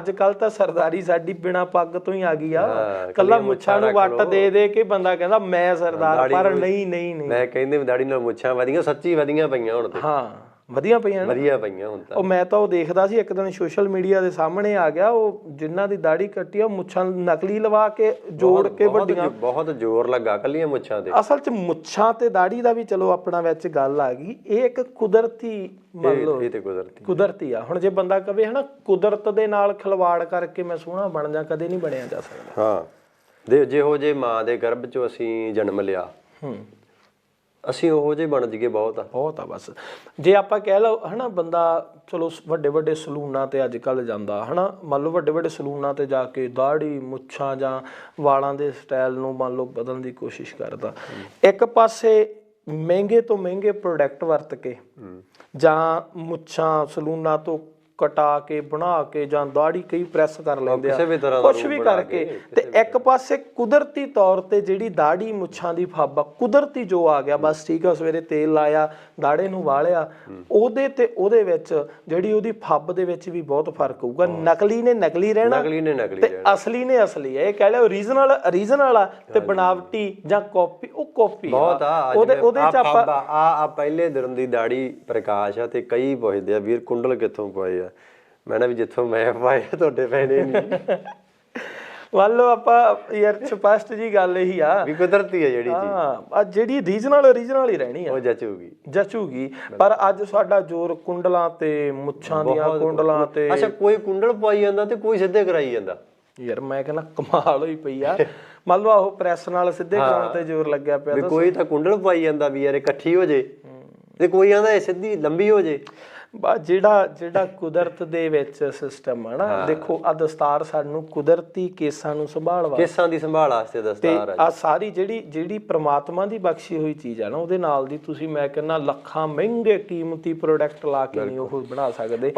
ਅੱਜ ਕੱਲ ਤਾਂ ਸਰਦਾਰੀ ਸਾਡੀ ਬਿਨਾ ਪੱਗ ਤੋਂ ਹੀ ਆ ਗਈ ਆ। ਕੱਲਾ ਮੁੱਛਾਂ ਨੂੰ ਵੱਟ। ਦੇ ਦੇ ਕੇ ਬੰਦਾ ਕਹਿੰਦਾ ਮੈਂ ਸਰਦਾਰ ਪਰ ਨਹੀਂ ਨਹੀਂ ਨਹੀਂ। ਮੈਂ ਕਹਿੰਦੇ ਦਾੜੀ ਨਾਲ ਮੁੱਛਾਂ ਵਧੀਆਂ ਸੱਚੀ ਵਧੀਆਂ ਪਈਆਂ ਹੁਣ ਤੇ। ਹਾਂ। ਵਧੀਆ ਪਈਆਂ ਨਾ? ਵਧੀਆ ਪਈਆਂ ਹੁਣ ਤਾਂ। ਉਹ ਮੈਂ ਤਾਂ ਉਹ ਦੇਖਦਾ ਸੀ ਇੱਕ ਦਿਨ ਸੋਸ਼ਲ ਮੀਡੀਆ ਦੇ ਸਾਹਮਣੇ ਆ ਗਿਆ ਉਹ ਜਿਨ੍ਹਾਂ ਦੀ ਦਾੜੀ ਕੱਟੀ ਆ ਉਹ ਮੁੱਛਾਂ ਨਕਲੀ ਲਵਾ ਕੇ ਜੋੜ ਕੇ ਵੱਡੀਆਂ। ਬਹੁਤ ਜ਼ੋਰ ਲੱਗਾ ਕੱਲੀਆਂ ਮੁੱਛਾਂ ਤੇ। ਅਸਲ 'ਚ ਮੁੱਛਾਂ ਤੇ ਦਾੜੀ ਦਾ ਵੀ ਚਲੋ ਆਪਣਾ ਵਿੱਚ ਗੱਲ ਆ ਗਈ ਇਹ ਇੱਕ ਕੁਦਰਤੀ ਮੰਨ ਲਓ ਇਹ ਤੇ ਕੁਦਰਤੀ। ਕੁਦਰਤੀ ਆ। ਹੁਣ ਜੇ ਬੰਦਾ ਕਵੇ ਹਨਾ ਕੁਦਰਤ ਦੇ ਨਾਲ ਖਿਲਵਾੜ ਕਰਕੇ ਮੈਂ ਸੋਹਣਾ ਬਣ ਜਾ ਕਦੇ ਨਹੀਂ ਬਣਿਆ ਜਾ ਸਕਦਾ। ਹਾਂ। ਦੇ ਜਿਹੋ ਜੇ ਮਾਂ ਦੇ ਗਰਭ ਚੋਂ ਅਸੀਂ ਜਨਮ ਲਿਆ ਹੂੰ। ਅਸੀਂ ਉਹੋ ਜਿਹੇ ਬਣ ਜੀਏ ਬਹੁਤ ਆ। ਬਹੁਤ ਆ ਬਸ। ਜੇ ਆਪਾਂ ਕਹਿ ਲਓ ਹਨਾ ਬੰਦਾ ਚਲੋ ਵੱਡੇ ਵੱਡੇ ਸਲੂਨਾਂ ਤੇ ਅੱਜ ਕੱਲ ਜਾਂਦਾ ਹਨਾ ਮੰਨ ਲਓ ਵੱਡੇ ਵੱਡੇ ਸਲੂਨਾਂ ਤੇ ਜਾ ਕੇ ਦਾੜੀ ਮੁੱਛਾਂ ਜਾਂ ਵਾਲਾਂ ਦੇ ਸਟਾਈਲ ਨੂੰ ਮੰਨ ਲਓ ਬਦਲਣ ਦੀ ਕੋਸ਼ਿਸ਼ ਕਰਦਾ। ਇੱਕ ਪਾਸੇ ਮਹਿੰਗੇ ਤੋਂ ਮਹਿੰਗੇ ਪ੍ਰੋਡਕਟ ਵਰਤ ਕੇ ਜਾਂ ਮੁੱਛਾਂ ਸਲੂਨਾਂ ਤੋਂ ਕਟਾ ਕੇ ਬਣਾ ਕੇ ਜਾਂ ਦਾੜੀ ਕਈ ਪ੍ਰੈਸ ਕਰ ਲੈਂਦੇ ਆ। ਕੁਝ ਵੀ ਕਰਕੇ ਇੱਕ ਪਾਸੇ ਕੁਦਰਤੀ ਤੌਰ ਤੇ ਜਿਹੜੀ ਦਾੜੀ ਮੁੱਛਾਂ ਦੀ ਫੱਬ ਕੁਦਰਤੀ ਜੋ ਆ ਗਿਆ ਬਸ ਠੀਕ ਆ ਸਵੇਰੇ ਤੇਲ ਲਾਇਆ ਦਾੜੇ ਨੂੰ ਵਾਲਿਆ ਉਹਦੇ ਤੇ ਉਹਦੇ ਵਿੱਚ ਜਿਹੜੀ ਉਹਦੀ ਫੱਬ ਦੇ ਵਿੱਚ ਵੀ ਬਹੁਤ ਫ਼ਰਕ ਹੋਊਗਾ। ਨਕਲੀ ਨੇ ਨਕਲੀ ਰਹਿਣਾ ਨਕਲੀ ਨੇ ਨਕਲੀ ਤੇ ਅਸਲੀ ਨੇ ਅਸਲੀ ਹੈ ਇਹ ਕਹਿ ਲਿਓ ਓਰੀਜਨਲ ਓਰੀਜਨਲ ਆ ਤੇ ਬਣਾਵਟੀ ਜਾਂ ਕਾਪੀ ਉਹ ਕਾਪੀ ਬਹੁਤ ਆ ਉਹਦੇ ਉਹਦੇ ਚ ਆਪਾਂ ਆ ਆ ਪਹਿਲੇ ਦਿਨ ਦੀ ਦਾੜੀ ਪ੍ਰਕਾਸ਼ ਆ ਤੇ ਕਈ ਪੁੱਛਦੇ ਆ ਵੀਰ ਕੁੰਡਲ ਕਿੱਥੋਂ ਪਾਏ ਆ? ਮੈਂ ਨਾ ਵੀ ਜਿੱਥੋਂ ਮੈਂ ਪਾਏ ਆ, ਤੁਹਾਡੇ ਪੈਣੇ ਨਹੀਂ ਮੰਨ ਲਓ ਆਪਾਂ ਯਾਰ ਸਪਸ਼ਟ ਜੀ ਗੱਲ ਇਹੀ ਆ। ਵੀ ਕੁਦਰਤੀ ਆ ਜਿਹੜੀ ਚੀਜ਼। ਹਾਂ ਆ ਜਿਹੜੀ ਰੀਜਨਲ ਓਰੀਜਨਲ ਹੀ ਰਹਿਣੀ ਆ। ਉਹ ਜਚੂਗੀ। ਜਚੂਗੀ। ਪਰ ਅੱਜ ਸਾਡਾ ਜ਼ੋਰ ਕੁੰਡਲਾਂ ਤੇ ਮੁੱਛਾਂ ਦੀਆਂ ਕੁੰਡਲਾਂ ਤੇ। ਅੱਛਾ ਕੋਈ ਕੁੰਡਲ ਪਾਈ ਜਾਂਦਾ ਤੇ ਕੋਈ ਸਿੱਧੇ ਕਰਾਈ ਜਾਂਦਾ। ਯਾਰ ਮੈਂ ਕਹਿੰਦਾ ਕਮਾਲ ਹੋਈ ਪਈ ਆ। ਮੰਨ ਲਓ ਉਹ ਪ੍ਰੈਸ ਨਾਲ ਸਿੱਧੇ ਕਰਾਉਣ ਤੇ ਜ਼ੋਰ ਲੱਗਿਆ ਪਿਆ ਵੀ ਕੋਈ ਤਾਂ ਕੁੰਡਲ ਪਾਈ ਜਾਂਦਾ ਵੀ ਯਾਰ ਇਕੱਠੀ ਹੋ ਜੇ। ਤੇ ਕੋਈ ਆਂਦਾ ਇਹ ਸਿੱਧੀ ਲੰਬੀ ਹੋ ਜੇ। ਬਾ ਜਿਹੜਾ ਜਿਹੜਾ ਕੁਦਰਤ ਦੇ ਵਿੱਚ ਸਿਸਟਮ ਆ ਨਾ ਦੇਖੋ ਆ ਦਸਤਾਰ ਸਾਨੂੰ ਕੁਦਰਤੀ ਕੇਸਾਂ ਨੂੰ ਸੰਭਾਲਵਾ ਕੇਸਾਂ ਦੀ ਸੰਭਾਲ ਵਾਸਤੇ ਦਸਤਾਰ ਆ ਆ ਸਾਰੀ ਜਿਹੜੀ ਜਿਹੜੀ ਪ੍ਰਮਾਤਮਾ ਦੀ ਬਖਸ਼ੀ ਹੋਈ ਚੀਜ਼ ਆ ਨਾ ਉਹਦੇ ਨਾਲ ਦੀ ਤੁਸੀਂ ਮੈਂ ਕਹਿੰਦਾ ਲੱਖਾਂ ਮਹਿੰਗੇ ਕੀਮਤੀ ਪ੍ਰੋਡਕਟ ਲਾ ਕੇ ਨਹੀਂ ਉਹ ਬਣਾ ਸਕਦੇ।